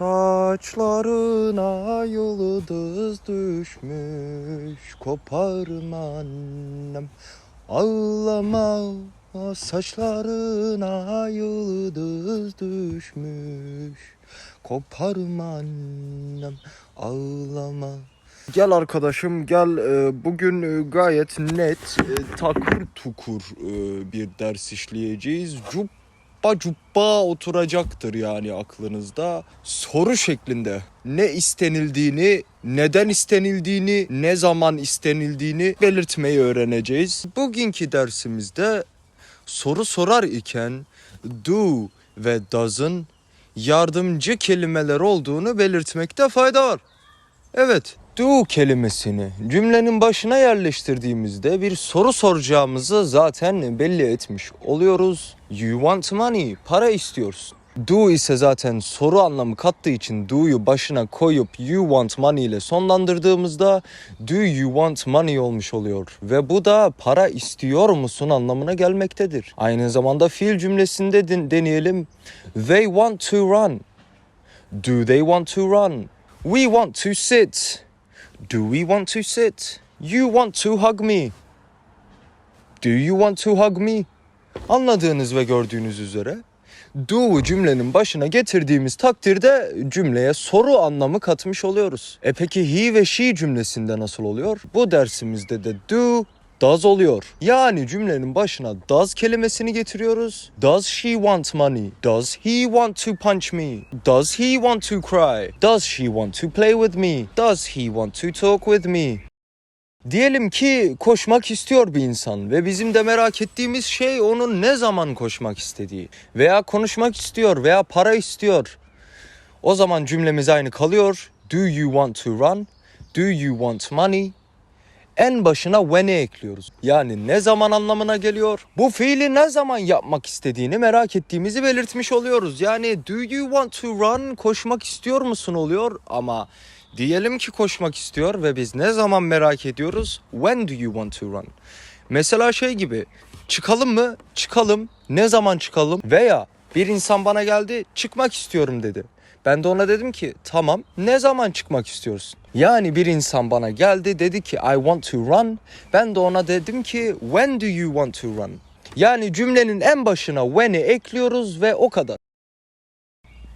Saçlarına yıldız düşmüş Koparım annem. Ağlama Saçlarına yıldız düşmüş Koparım annem. Ağlama. Gel arkadaşım gel. Ee, bugün e, gayet net e, takır tukur e, bir ders işleyeceğiz. Cuppa cuppa oturacaktır yani aklınızda. Soru şeklinde ne istenildiğini, neden istenildiğini, ne zaman istenildiğini belirtmeyi öğreneceğiz. Bugünkü dersimizde soru sorar iken do ve does'ın yardımcı kelimeler olduğunu belirtmekte fayda var. Evet, do kelimesini cümlenin başına yerleştirdiğimizde bir soru soracağımızı zaten belli etmiş oluyoruz. You want money, para istiyorsun. Do ise zaten soru anlamı kattığı için do'yu başına koyup you want money ile sonlandırdığımızda do you want money olmuş oluyor. Ve bu da para istiyor musun anlamına gelmektedir. Aynı zamanda fiil cümlesinde den- deneyelim. They want to run. Do they want to run? We want to sit. Do we want to sit? You want to hug me. Do you want to hug me? Anladığınız ve gördüğünüz üzere do'u cümlenin başına getirdiğimiz takdirde cümleye soru anlamı katmış oluyoruz. E peki he ve she cümlesinde nasıl oluyor? Bu dersimizde de do does oluyor. Yani cümlenin başına does kelimesini getiriyoruz. Does she want money? Does he want to punch me? Does he want to cry? Does she want to play with me? Does he want to talk with me? Diyelim ki koşmak istiyor bir insan ve bizim de merak ettiğimiz şey onun ne zaman koşmak istediği veya konuşmak istiyor veya para istiyor. O zaman cümlemiz aynı kalıyor. Do you want to run? Do you want money? En başına when'i ekliyoruz. Yani ne zaman anlamına geliyor? Bu fiili ne zaman yapmak istediğini merak ettiğimizi belirtmiş oluyoruz. Yani do you want to run? Koşmak istiyor musun oluyor ama diyelim ki koşmak istiyor ve biz ne zaman merak ediyoruz? When do you want to run? Mesela şey gibi çıkalım mı? Çıkalım. Ne zaman çıkalım? Veya bir insan bana geldi çıkmak istiyorum dedi. Ben de ona dedim ki tamam ne zaman çıkmak istiyorsun? Yani bir insan bana geldi dedi ki I want to run. Ben de ona dedim ki when do you want to run? Yani cümlenin en başına when'i ekliyoruz ve o kadar.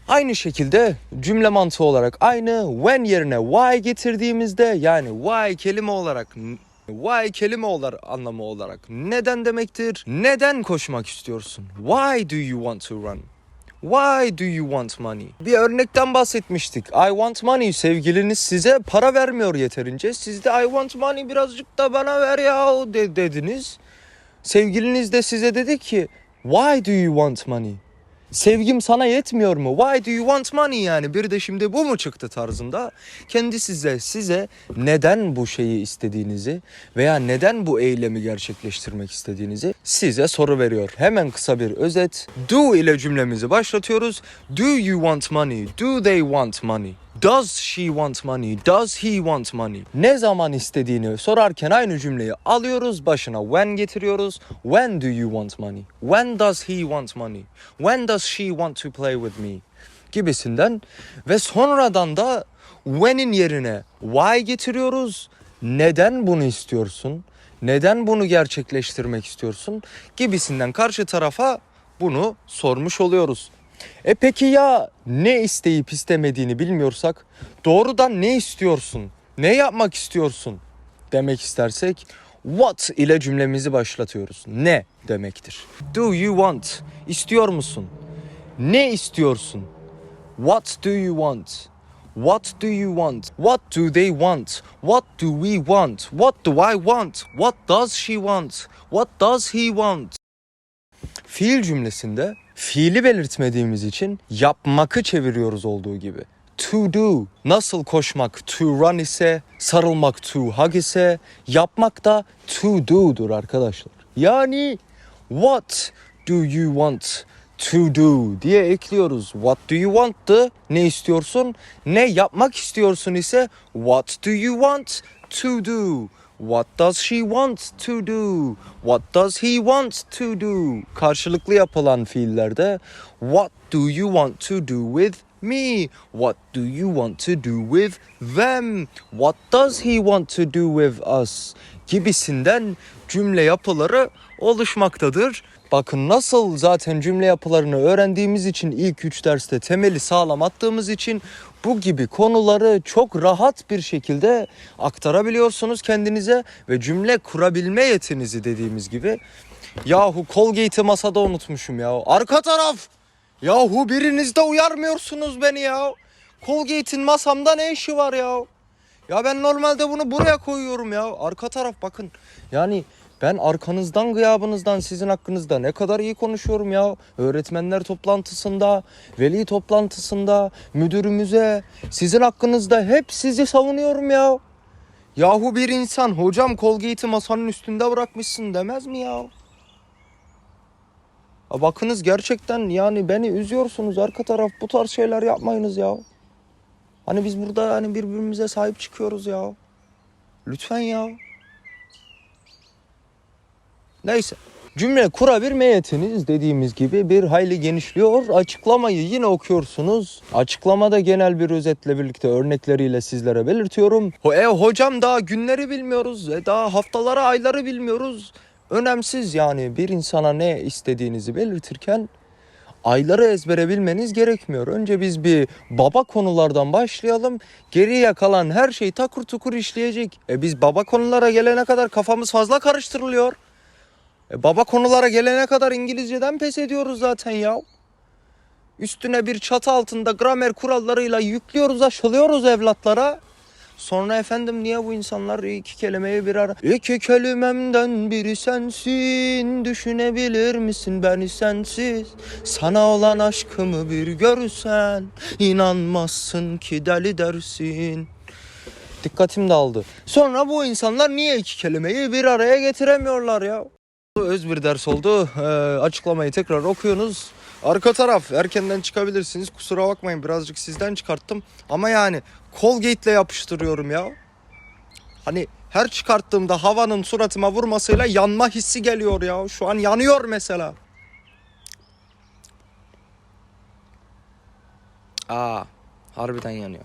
Aynı şekilde cümle mantığı olarak aynı when yerine why getirdiğimizde yani why kelime olarak why kelime olarak anlamı olarak neden demektir? Neden koşmak istiyorsun? Why do you want to run? Why do you want money? Bir örnekten bahsetmiştik. I want money. Sevgiliniz size para vermiyor yeterince. Siz de I want money birazcık da bana ver ya de- dediniz. Sevgiliniz de size dedi ki Why do you want money? Sevgim sana yetmiyor mu? Why do you want money yani? Bir de şimdi bu mu çıktı tarzında? Kendi size size neden bu şeyi istediğinizi veya neden bu eylemi gerçekleştirmek istediğinizi size soru veriyor. Hemen kısa bir özet. Do ile cümlemizi başlatıyoruz. Do you want money? Do they want money? Does she want money? Does he want money? Ne zaman istediğini sorarken aynı cümleyi alıyoruz, başına when getiriyoruz. When do you want money? When does he want money? When does she want to play with me? Gibisinden ve sonradan da when'in yerine why getiriyoruz. Neden bunu istiyorsun? Neden bunu gerçekleştirmek istiyorsun? Gibisinden karşı tarafa bunu sormuş oluyoruz. E peki ya ne isteyip istemediğini bilmiyorsak doğrudan ne istiyorsun? Ne yapmak istiyorsun? Demek istersek what ile cümlemizi başlatıyoruz. Ne demektir? Do you want? İstiyor musun? Ne istiyorsun? What do you want? What do you want? What do they want? What do we want? What do I want? What does she want? What does he want? Fiil cümlesinde fiili belirtmediğimiz için yapmakı çeviriyoruz olduğu gibi. To do nasıl koşmak to run ise sarılmak to hug ise yapmak da to do'dur arkadaşlar. Yani what do you want to do diye ekliyoruz. What do you want ne istiyorsun? Ne yapmak istiyorsun ise what do you want to do? What does she want to do? What does he want to do? Karşılıklı yapılan fiillerde what do you want to do with me? What do you want to do with them? What does he want to do with us? Gibisinden cümle yapıları oluşmaktadır. Bakın nasıl zaten cümle yapılarını öğrendiğimiz için ilk üç derste temeli sağlam attığımız için bu gibi konuları çok rahat bir şekilde aktarabiliyorsunuz kendinize ve cümle kurabilme yetinizi dediğimiz gibi. Yahu Colgate'i masada unutmuşum ya. Arka taraf. Yahu biriniz de uyarmıyorsunuz beni ya. Colgate'in masamda ne işi var ya? Ya ben normalde bunu buraya koyuyorum ya. Arka taraf bakın. Yani ben arkanızdan gıyabınızdan sizin hakkınızda ne kadar iyi konuşuyorum ya. Öğretmenler toplantısında, veli toplantısında, müdürümüze, sizin hakkınızda hep sizi savunuyorum ya. Yahu bir insan hocam Colgate'i masanın üstünde bırakmışsın demez mi ya? Bakınız gerçekten yani beni üzüyorsunuz arka taraf bu tarz şeyler yapmayınız ya. Hani biz burada hani birbirimize sahip çıkıyoruz ya. Lütfen ya. Neyse. Cümle kurabilme yetiniz dediğimiz gibi bir hayli genişliyor. Açıklamayı yine okuyorsunuz. Açıklamada genel bir özetle birlikte örnekleriyle sizlere belirtiyorum. E hocam daha günleri bilmiyoruz. E, daha haftaları ayları bilmiyoruz. Önemsiz yani bir insana ne istediğinizi belirtirken ayları ezbere bilmeniz gerekmiyor. Önce biz bir baba konulardan başlayalım. Geriye kalan her şey takur tukur işleyecek. E biz baba konulara gelene kadar kafamız fazla karıştırılıyor. E baba konulara gelene kadar İngilizceden pes ediyoruz zaten ya. Üstüne bir çatı altında gramer kurallarıyla yüklüyoruz, aşılıyoruz evlatlara. Sonra efendim niye bu insanlar iki kelimeyi bir ara... İki kelimemden biri sensin, düşünebilir misin beni sensiz? Sana olan aşkımı bir görsen, inanmazsın ki deli dersin. Dikkatim dağıldı. Sonra bu insanlar niye iki kelimeyi bir araya getiremiyorlar ya? Öz bir ders oldu. Ee, açıklamayı tekrar okuyunuz. Arka taraf erkenden çıkabilirsiniz. Kusura bakmayın birazcık sizden çıkarttım. Ama yani Colgate ile yapıştırıyorum ya. Hani her çıkarttığımda havanın suratıma vurmasıyla yanma hissi geliyor ya. Şu an yanıyor mesela. Aa, harbiden yanıyor.